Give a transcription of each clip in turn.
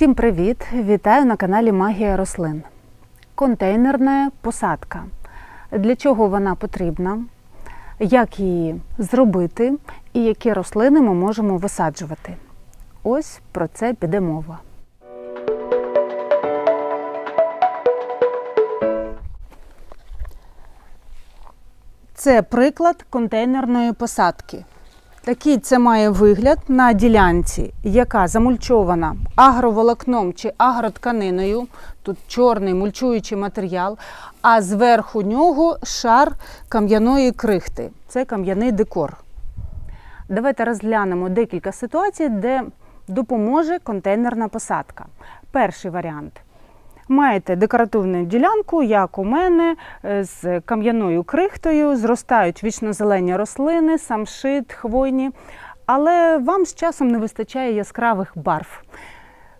Всім привіт! Вітаю на каналі Магія рослин. Контейнерна посадка. Для чого вона потрібна? Як її зробити і які рослини ми можемо висаджувати? Ось про це піде мова. Це приклад контейнерної посадки. Такий це має вигляд на ділянці, яка замульчована агроволокном чи агротканиною. Тут чорний мульчуючий матеріал, а зверху нього шар кам'яної крихти. Це кам'яний декор. Давайте розглянемо декілька ситуацій, де допоможе контейнерна посадка. Перший варіант. Маєте декоративну ділянку, як у мене, е, з кам'яною крихтою, зростають вічно-зелені рослини, самшит, хвойні, але вам з часом не вистачає яскравих барв.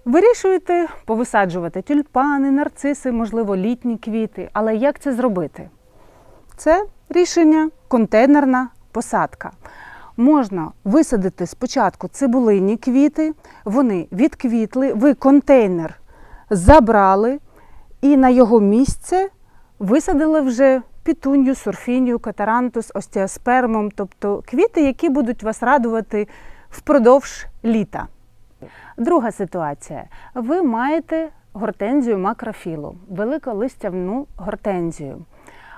Вирішуєте повисаджувати тюльпани, нарциси, можливо, літні квіти. Але як це зробити? Це рішення контейнерна посадка. Можна висадити спочатку цибулині квіти, вони відквітли, ви контейнер забрали і на його місце висадили вже пітунью, сурфінію, катарантус, остеоспермом, тобто квіти, які будуть вас радувати впродовж літа. Друга ситуація. Ви маєте гортензію макрофілу, великолистявну гортензію.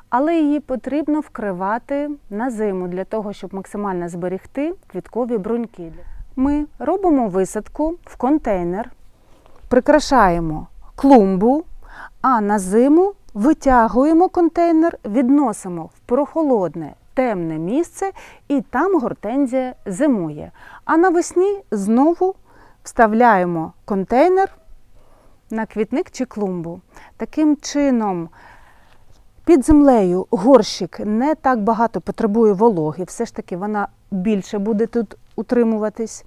Але її потрібно вкривати на зиму для того, щоб максимально зберегти квіткові бруньки. Ми робимо висадку в контейнер, прикрашаємо клумбу, а на зиму витягуємо контейнер, відносимо в прохолодне, темне місце, і там гортензія зимує. А навесні знову вставляємо контейнер на квітник чи клумбу. Таким чином, під землею горщик не так багато потребує вологи, все ж таки вона більше буде тут утримуватись.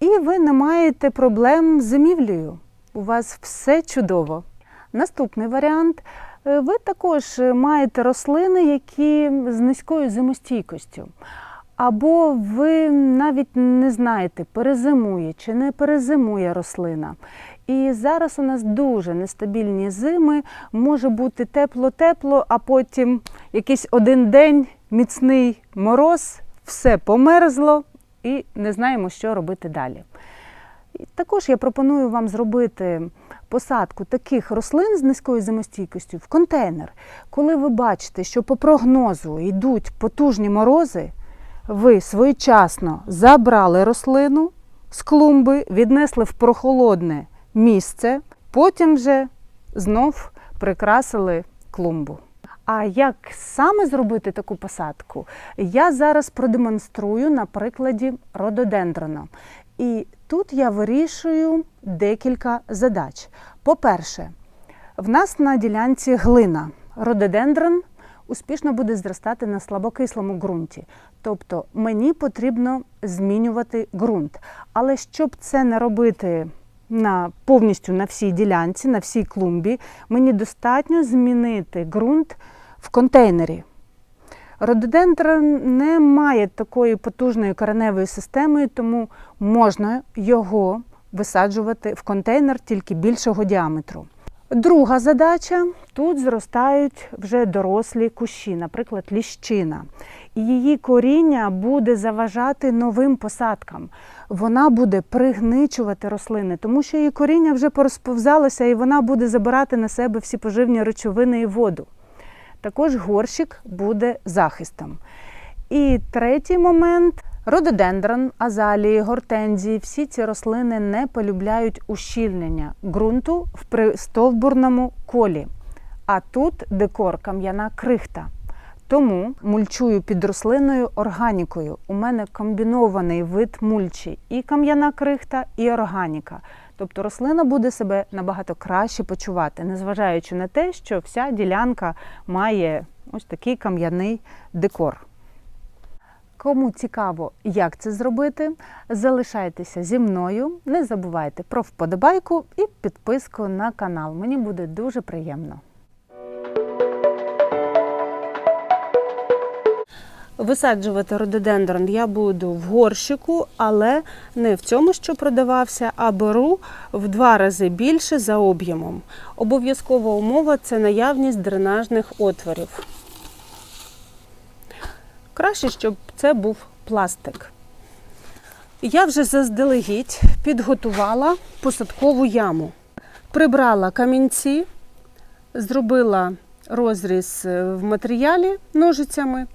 І ви не маєте проблем з зимівлею. У вас все чудово. Наступний варіант. Е, Ви також маєте рослини, які з низькою зимостійкістю. Або ви навіть не знаєте, перезимує чи не перезимує рослина. І зараз у нас дуже нестабільні зими, може бути тепло-тепло, а потім якийсь один день міцний мороз, все померзло і не знаємо, що робити далі. Також я пропоную вам зробити посадку таких рослин з низькою зимостійкістю в контейнер. Коли ви бачите, що по прогнозу йдуть потужні морози, ви своєчасно забрали рослину з клумби, віднесли в прохолодне місце, потім вже знов прикрасили клумбу. А як саме зробити таку посадку, я зараз продемонструю на прикладі рододендрона. І тут я вирішую декілька задач. По-перше, в нас на ділянці глина. Рододендрон успішно буде зростати на слабокислому ґрунті. Тобто мені потрібно змінювати ґрунт. Але щоб це не робити на, повністю на всій ділянці, на всій клумбі, мені достатньо змінити ґрунт в контейнері. Рододендрон не має такої потужної кореневої системи, тому можна його висаджувати в контейнер тільки більшого діаметру. Друга задача тут зростають вже дорослі кущі, наприклад, ліщина. І її коріння буде заважати новим посадкам. Вона буде пригничувати рослини, тому що її коріння вже порозповзалося і вона буде забирати на себе всі поживні речовини і воду. Також горщик буде захистом. І третій момент рододендрон, азалії, гортензії. Всі ці рослини не полюбляють ущільнення ґрунту в пристовбурному колі. А тут декор кам'яна крихта. Тому мульчую під рослиною органікою. У мене комбінований вид мульчі і кам'яна крихта, і органіка. Тобто рослина буде себе набагато краще почувати, незважаючи на те, що вся ділянка має ось такий кам'яний декор. Кому цікаво, як це зробити, залишайтеся зі мною. Не забувайте про вподобайку і підписку на канал. Мені буде дуже приємно. Висаджувати рододендрон я буду в горщику, але не в цьому, що продавався, а беру в два рази більше за об'ємом. Обов'язкова умова це наявність дренажних отворів. Краще, щоб це був пластик. Я вже заздалегідь підготувала посадкову яму. Прибрала камінці, зробила розріз е, в матеріалі ножицями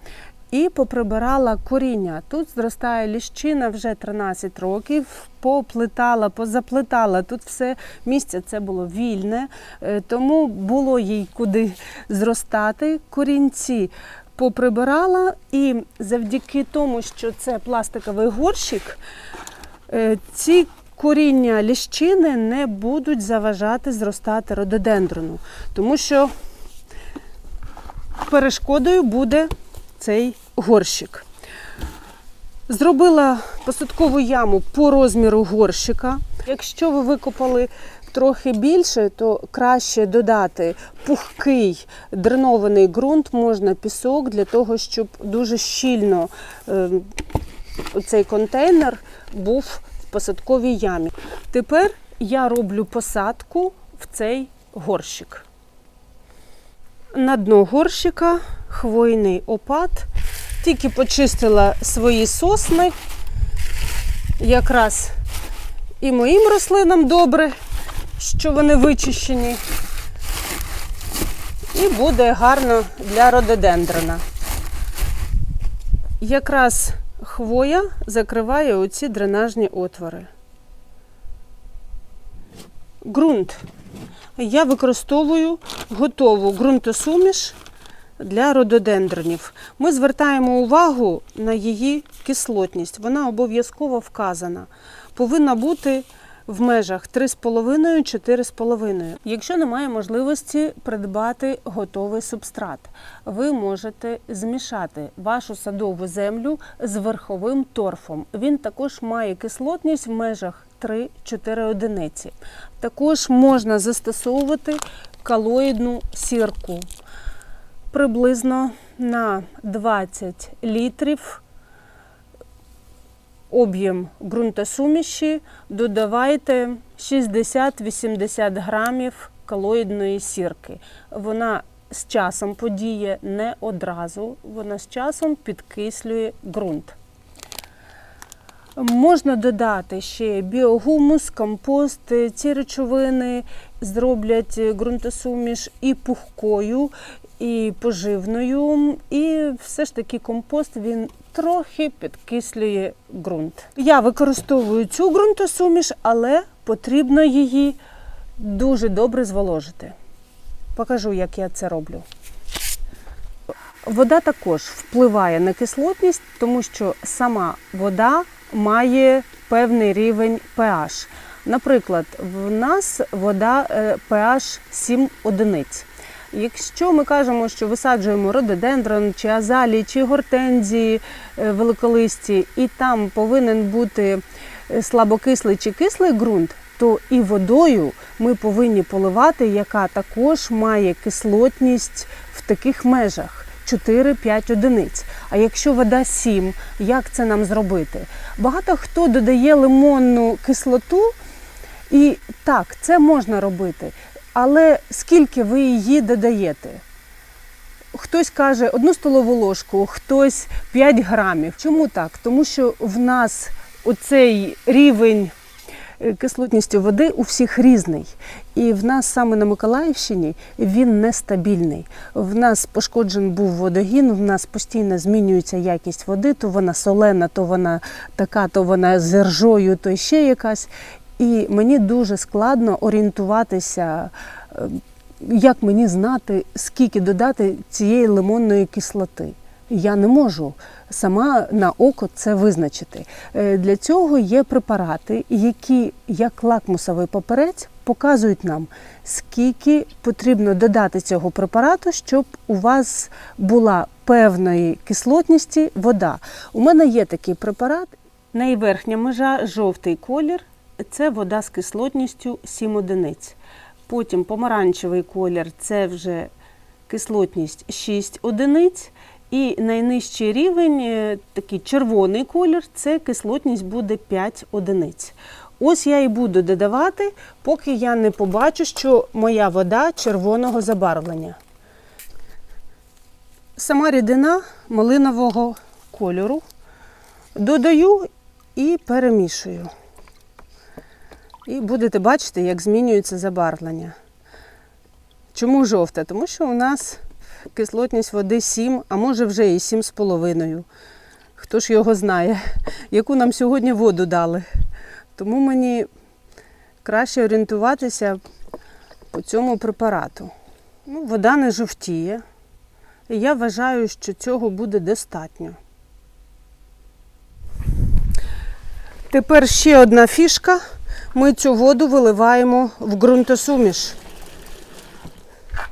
і поприбирала коріння. Тут зростає ліщина вже 13 років, поплетала, позаплетала. Тут все місце це було вільне, е, тому було їй куди зростати. Корінці поприбирала, і завдяки тому, що це пластиковий горщик, е, ці коріння ліщини не будуть заважати зростати рододендрону, тому що перешкодою буде цей горщик. Зробила посадкову яму по розміру горщика. Якщо ви викопали трохи більше, то краще додати пухкий дренований ґрунт, можна пісок, для того, щоб дуже щільно е, цей контейнер був в посадковій ямі. Тепер я роблю посадку в цей горщик. На дно горщика хвойний опад. Тільки почистила свої сосни. Якраз і моїм рослинам добре, що вони вичищені. І буде гарно для рододендрона. Якраз хвоя закриває оці дренажні отвори. Ґрунт. Я використовую готову ґрунтосуміш для рододендронів. Ми звертаємо увагу на її кислотність. Вона обов'язково вказана. Повинна бути в межах 3,5-4,5. Якщо немає можливості придбати готовий субстрат, ви можете змішати вашу садову землю з верховим торфом. Він також має кислотність в межах 3-4 одиниці. Також можна застосовувати калоїдну сірку приблизно на 20 літрів об'єм ґрунтосуміші додавайте 60-80 грамів калоїдної сірки. Вона з часом подіє не одразу, вона з часом підкислює ґрунт. Можна додати ще біогумус, компост, ці речовини зроблять ґрунтосуміш і пухкою, і поживною, і все ж таки компост він трохи підкислює ґрунт. Я використовую цю ґрунтосуміш, але потрібно її дуже добре зволожити. Покажу, як я це роблю. Вода також впливає на кислотність, тому що сама вода має певний рівень pH. Наприклад, в нас вода е, pH 7 одиниць. Якщо ми кажемо, що висаджуємо рододендрон, чи азалії, чи гортензії е, великолисті, і там повинен бути е, слабокислий чи кислий ґрунт, то і водою ми повинні поливати, яка також має кислотність в таких межах. 4-5 одиниць. А якщо вода 7, як це нам зробити? Багато хто додає лимонну кислоту, і так, це можна робити. Але скільки ви її додаєте? Хтось каже одну столову ложку, хтось 5 грамів. Чому так? Тому що в нас оцей рівень е, кислотністю води у всіх різний. І в нас саме на Миколаївщині він нестабільний. В нас пошкоджен був водогін, в нас постійно змінюється якість води, то вона солена, то вона така, то вона з ржою, то ще якась. І мені дуже складно орієнтуватися, е, як мені знати, скільки додати цієї лимонної кислоти. Я не можу сама на око це визначити. Е, Для цього є препарати, які, як лакмусовий паперець, показують нам, скільки потрібно додати цього препарату, щоб у вас була певної кислотності вода. У мене є такий препарат. Найверхня межа жовтий колір це вода з кислотністю 7 одиниць. Потім помаранчевий колір це вже кислотність 6 одиниць. І найнижчий рівень, е, такий червоний колір, це кислотність буде 5 одиниць. Ось я і буду додавати, поки я не побачу, що моя вода червоного забарвлення. Сама рідина малинового кольору додаю і перемішую. І будете бачити, як змінюється забарвлення. Чому жовте? Тому що у нас кислотність води 7, а може вже і 7,5. Хто ж його знає, яку нам сьогодні воду дали. Тому мені краще орієнтуватися по цьому препарату. Ну, вода не жовтіє. І я вважаю, що цього буде достатньо. Тепер ще одна фішка. Ми цю воду виливаємо в ґрунтосуміш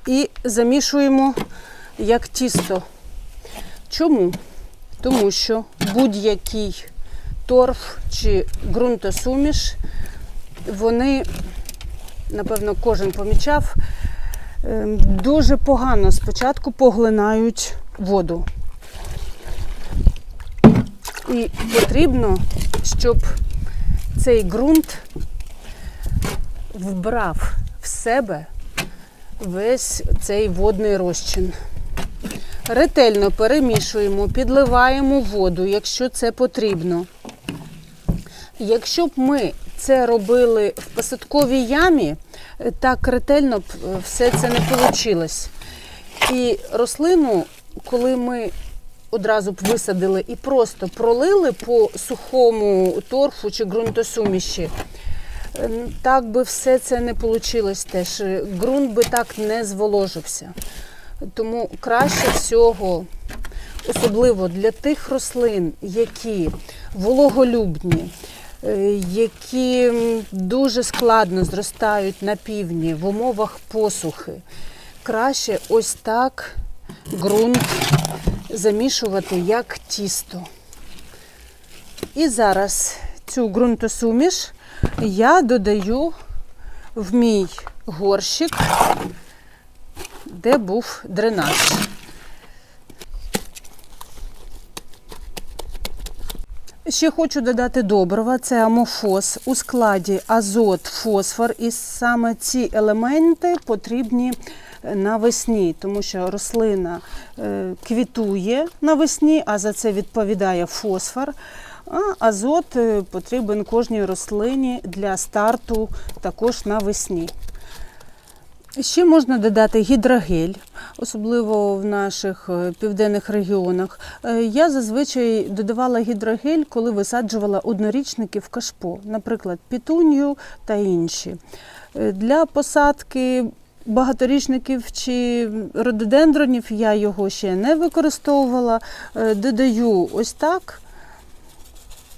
і замішуємо як тісто. Чому? Тому що будь-який торф чи ґрунтосуміш, вони, напевно, кожен помічав, ем, дуже погано спочатку поглинають воду. І потрібно, щоб цей ґрунт вбрав в себе весь цей водний розчин. Ретельно перемішуємо, підливаємо воду, якщо це потрібно. Якщо б ми це робили в посадковій ямі, так ретельно б е, все це не вийшло. І рослину, коли ми одразу б висадили і просто пролили по сухому торфу чи ґрунтосуміші, так би все це не вийшло теж. Ґрунт би так не зволожився. Тому краще всього, особливо для тих рослин, які вологолюбні, е, які дуже складно зростають на півдні в умовах посухи, краще ось так ґрунт замішувати як тісто. І зараз цю ґрунтосуміш я додаю в мій горщик, де був дренаж. Ще хочу додати добрива, це амофос у складі азот, фосфор, і саме ці елементи потрібні навесні, тому що рослина е, квітує навесні, а за це відповідає фосфор. А азот е, потрібен кожній рослині для старту також навесні. Ще можна додати гідрогель, особливо в наших е, південних регіонах. Я зазвичай додавала гідрогель, коли висаджувала однорічники в кашпо, наприклад, пітунью та інші. Для посадки багаторічників чи рододендронів я його ще не використовувала. Е, Додаю ось так,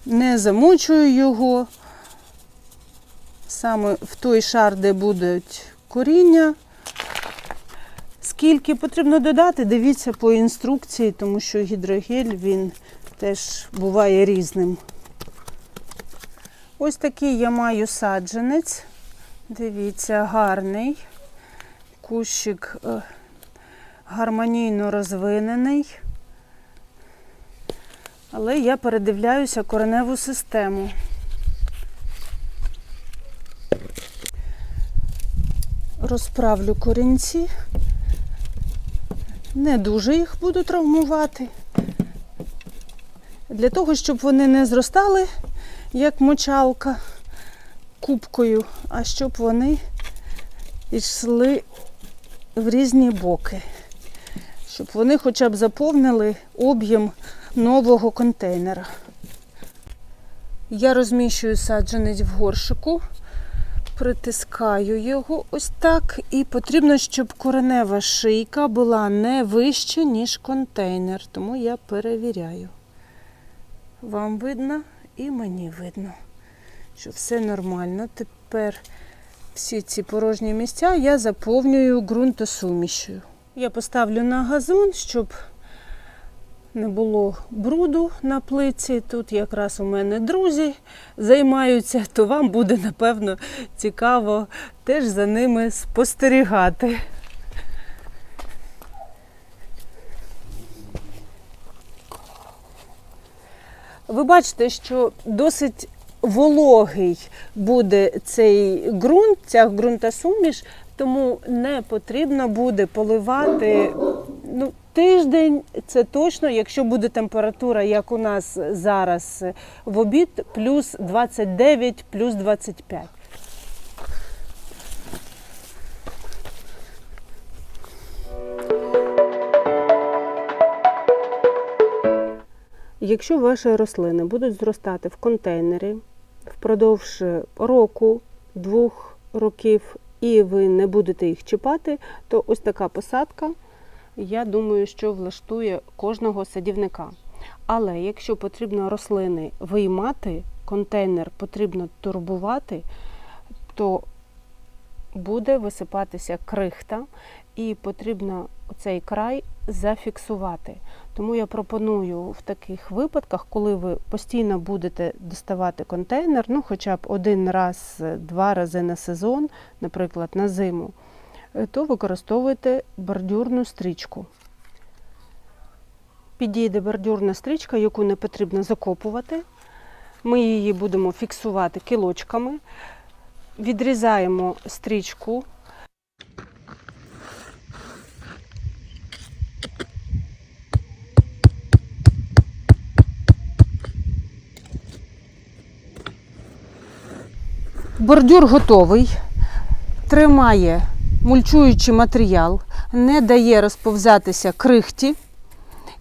не замочую його саме в той шар, де будуть коріння. Скільки потрібно додати, дивіться по інструкції, тому що гідрогель він теж буває різним. Ось такий я маю саджанець. Дивіться, гарний. Кущик е, гармонійно розвинений. Але я передивляюся кореневу систему. Розправлю корінці. Не дуже їх буду травмувати. Для того, щоб вони не зростали, як мочалка кубкою, а щоб вони йшли в різні боки. Щоб вони хоча б заповнили об'єм нового контейнера. Я розміщую саджанець в горшику, притискаю його ось так. І потрібно, щоб коренева шийка була не вища, ніж контейнер. Тому я перевіряю. Вам видно і мені видно, що все нормально. Тепер всі ці порожні місця я заповнюю ґрунтосумішю. Я поставлю на газон, щоб не було бруду на плиці. Тут якраз у мене друзі займаються, то вам буде, напевно, цікаво теж за ними спостерігати. Ви бачите, що досить вологий буде цей ґрунт, ця ґрунтосуміш, тому не потрібно буде поливати ну, тиждень. Це точно, якщо буде температура, як у нас зараз в обід, плюс 29, плюс 25. Якщо ваші рослини будуть зростати в контейнері впродовж року, двох років, і ви не будете їх чіпати, то ось така посадка, я думаю, що влаштує кожного садівника. Але якщо потрібно рослини виймати, контейнер потрібно турбувати, то буде висипатися крихта, і потрібно цей край зафіксувати. Тому я пропоную в таких випадках, коли ви постійно будете доставати контейнер, ну хоча б один раз, два рази на сезон, наприклад, на зиму, е, то використовуйте бордюрну стрічку. Підійде бордюрна стрічка, яку не потрібно закопувати. Ми її будемо фіксувати кілочками. Відрізаємо стрічку Бордюр готовий, тримає мульчуючий матеріал, не дає розповзатися крихті.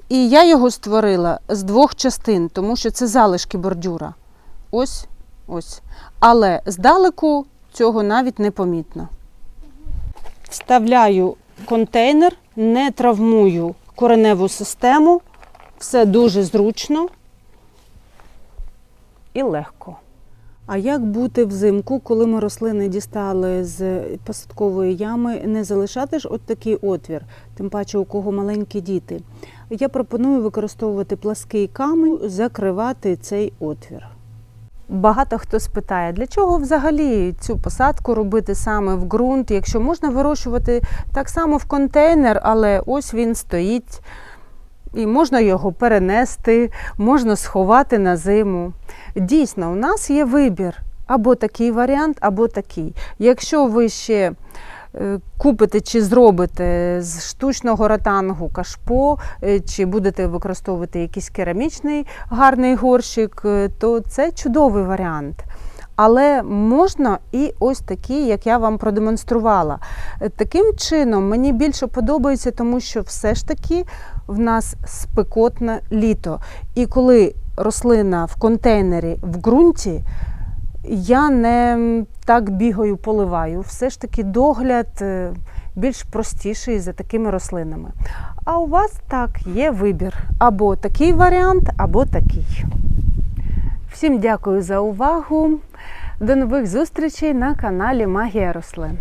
І я його створила з двох частин, тому що це залишки бордюра. Ось, ось. Але здалеку цього навіть не помітно. Вставляю контейнер, не травмую кореневу систему. Все дуже зручно і легко. А як бути взимку, коли ми рослини дістали з посадкової ями, не залишати ж от такий отвір, тим паче у кого маленькі діти. Я пропоную використовувати плаский камінь, закривати цей отвір. Багато хто спитає, для чого взагалі цю посадку робити саме в ґрунт, якщо можна вирощувати так само в контейнер, але ось він стоїть. І можна його перенести, можна сховати на зиму. Дійсно, у нас є вибір або такий варіант, або такий. Якщо ви ще е, купите чи зробите з штучного ротангу кашпо, е, чи будете використовувати якийсь керамічний гарний горщик, е, то це чудовий варіант. Але можна і ось такі, як я вам продемонструвала. Е, Таким чином мені більше подобається, тому що все ж таки в нас спекотне літо. І коли рослина в контейнері в ґрунті, я не так бігаю, поливаю. Все ж таки догляд е, більш простіший за такими рослинами. А у вас так є вибір: або такий варіант, або такий. Всім дякую за увагу. До нових зустрічей на каналі Магія рослин.